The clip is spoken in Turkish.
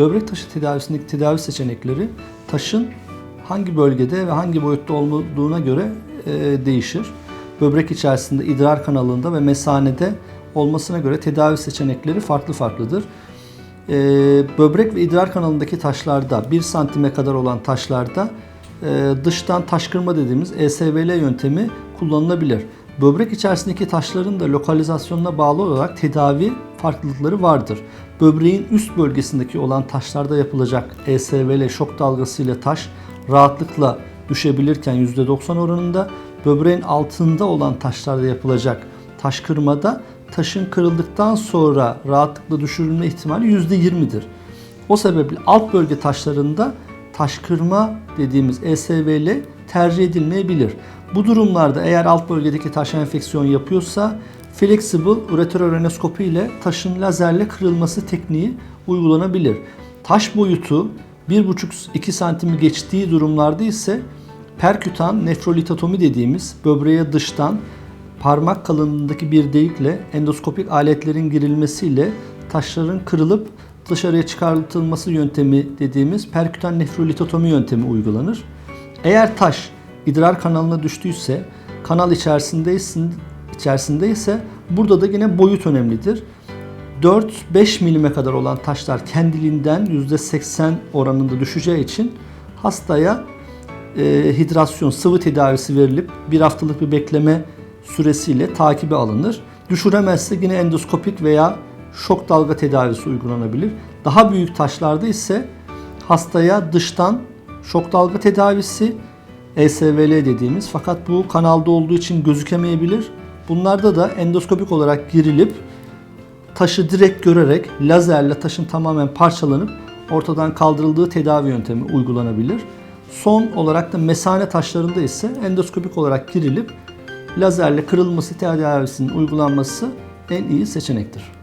Böbrek taşı tedavisindeki tedavi seçenekleri taşın hangi bölgede ve hangi boyutta olduğuna göre e, değişir. Böbrek içerisinde, idrar kanalında ve mesanede olmasına göre tedavi seçenekleri farklı farklıdır. E, böbrek ve idrar kanalındaki taşlarda 1 santime kadar olan taşlarda e, dıştan taş kırma dediğimiz ESVL yöntemi kullanılabilir. Böbrek içerisindeki taşların da lokalizasyonuna bağlı olarak tedavi farklılıkları vardır. Böbreğin üst bölgesindeki olan taşlarda yapılacak ESVL şok dalgası ile taş rahatlıkla düşebilirken %90 oranında böbreğin altında olan taşlarda yapılacak taş kırmada taşın kırıldıktan sonra rahatlıkla düşürülme ihtimali %20'dir. O sebeple alt bölge taşlarında taş kırma dediğimiz ESVL tercih edilmeyebilir. Bu durumlarda eğer alt bölgedeki taş enfeksiyon yapıyorsa flexible ureterorenoskopi ile taşın lazerle kırılması tekniği uygulanabilir. Taş boyutu 1,5-2 santimi geçtiği durumlarda ise perkütan nefrolitotomi dediğimiz böbreğe dıştan parmak kalınlığındaki bir delikle endoskopik aletlerin girilmesiyle taşların kırılıp dışarıya çıkartılması yöntemi dediğimiz perkütan nefrolitotomi yöntemi uygulanır. Eğer taş idrar kanalına düştüyse, kanal içerisindeyse, içerisindeyse burada da yine boyut önemlidir. 4-5 milime kadar olan taşlar kendiliğinden %80 oranında düşeceği için hastaya e, hidrasyon, sıvı tedavisi verilip bir haftalık bir bekleme süresiyle takibe alınır. Düşüremezse yine endoskopik veya şok dalga tedavisi uygulanabilir. Daha büyük taşlarda ise hastaya dıştan şok dalga tedavisi, ESVL dediğimiz fakat bu kanalda olduğu için gözükemeyebilir. Bunlarda da endoskopik olarak girilip taşı direkt görerek lazerle taşın tamamen parçalanıp ortadan kaldırıldığı tedavi yöntemi uygulanabilir. Son olarak da mesane taşlarında ise endoskopik olarak girilip lazerle kırılması tedavisinin uygulanması en iyi seçenektir.